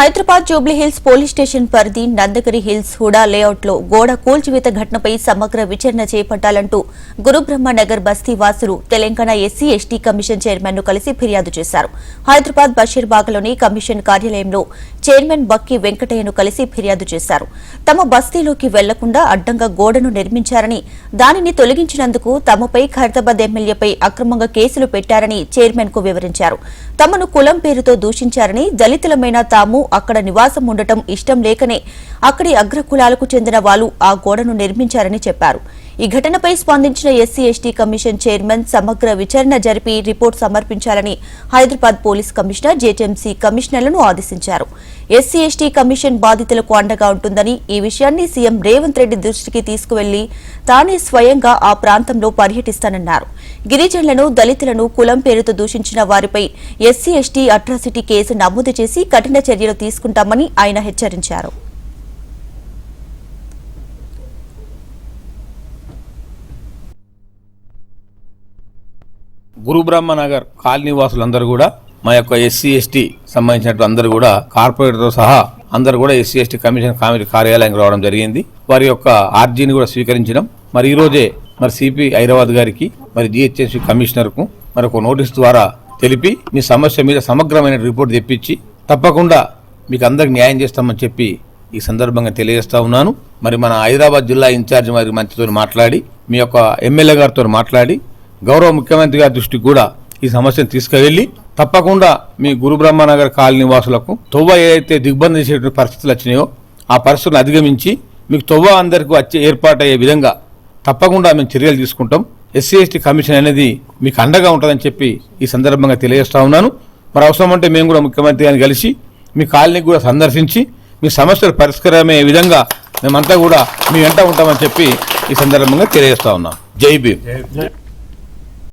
Hyderabad Jubilee Hills police station పరిధి Nandagiri hills Hooda లేఅవుట్లో గోడ కూల్చివేత ఘటనపై సమగ్ర విచారణ చేపట్టాలంటూ గురుబ్రహ్మ నగర్ బస్తీ వాసులు తెలంగాణ ఎస్సీ ఎస్టీ కమిషన్ చైర్మన్ను కలిసి ఫిర్యాదు చేశారు. హైదరాబాద్ బషీర్బాగ్లోని కమిషన్ కార్యాలయంలో చైర్మన్ బక్కి వెంకటయ్యను కలిసి ఫిర్యాదు చేశారు. తమ బస్తీలోకి వెళ్ళకుండా అడ్డంగా గోడను నిర్మించారని దానిని తొలగించినందుకు తమపై ఖైరతాబాద్ ఎమ్మెల్యేపై అక్రమంగా కేసులు పెట్టారని చైర్మన్కు వివరించారు. తమను కులం పేరుతో దూషించారని దళితులమైన తాము అక్కడ నివాసం ఉండటం ఇష్టం లేకనే అక్కడి అగ్రకులాలకు చెందిన వాళ్ళు ఆ గోడను నిర్మించారని చెప్పారు. ఈ ఘటనపై స్పందించిన ఎస్సీ ఎస్టీ కమిషన్ చైర్మన్ సమగ్ర విచారణ జరిపి రిపోర్ట్ సమర్పించాలని హైదరాబాద్ పోలీస్ కమిషనర్ జేటీఎంసీ కమిషనర్లను ఆదేశించారు. ఎస్సీ ఎస్టీ కమిషన్ బాధితులకు అండగా ఉంటుందని ఈ విషయాన్ని సీఎం రేవంత్ రెడ్డి దృష్టికి తీసుకువెళ్ళి తానే స్వయంగా ఆ ప్రాంతంలో పర్యటిస్తానన్నారు. గిరిజనులను దళితులను కులం పేరుతో దూషించిన వారిపై ఎస్సీ ఎస్టీ అట్రాసిటీ కేసు నమోదు చేసి కఠిన చర్యలు తీసుకుంటామని ఆయన హెచ్చరించారు. గురుబ్రహ్మ నగర్ కాలనీ వాసులందరూ కూడా మా యొక్క ఎస్సీ ఎస్టీ సంబంధించినట్టు అందరూ కూడా కార్పొరేటర్తో సహా అందరూ కూడా ఎస్సీ ఎస్టీ కమిషన్ కామిటీ కార్యాలయానికి రావడం జరిగింది. వారి యొక్క ఆర్జీని కూడా స్వీకరించడం మరి ఈరోజే మరి సిపి హైదరాబాద్ గారికి మరి జిహెచ్ఎంసీ కమిషనర్కు మరి ఒక నోటీస్ ద్వారా తెలిపి మీ సమస్య మీద సమగ్రమైన రిపోర్ట్ తెప్పించి తప్పకుండా మీకు అందరికి న్యాయం చేస్తామని చెప్పి ఈ సందర్భంగా తెలియజేస్తా ఉన్నాను. మరి మన హైదరాబాద్ జిల్లా ఇన్ఛార్జ్ మరి మంత్రితో మాట్లాడి మీ యొక్క ఎమ్మెల్యే గారితో మాట్లాడి గౌరవ ముఖ్యమంత్రి గారి దృష్టికి కూడా ఈ సమస్యను తీసుకువెళ్ళి తప్పకుండా మీ గురుబ్రహ్మనగర్ కాలనీ వాసులకు తొవ్వ ఏదైతే దిగ్బంధం చేసేటువంటి పరిస్థితులు వచ్చినాయో ఆ పరిస్థితులను అధిగమించి మీకు తొవ్వ అందరికీ వచ్చే ఏర్పాటయ్యే విధంగా తప్పకుండా మేము చర్యలు తీసుకుంటాం. ఎస్సీ ఎస్టీ కమిషన్ అనేది మీకు అండగా ఉంటుందని చెప్పి ఈ సందర్భంగా తెలియజేస్తా ఉన్నాను. మరి అవసరం అంటే మేము కూడా ముఖ్యమంత్రి గారిని కలిసి మీ కాలనీ కూడా సందర్శించి మీ సమస్యలు పరిష్కారమయ్యే విధంగా మేమంతా కూడా మీ వెంట ఉంటామని చెప్పి ఈ సందర్భంగా తెలియజేస్తా ఉన్నాం. జై భీమ్.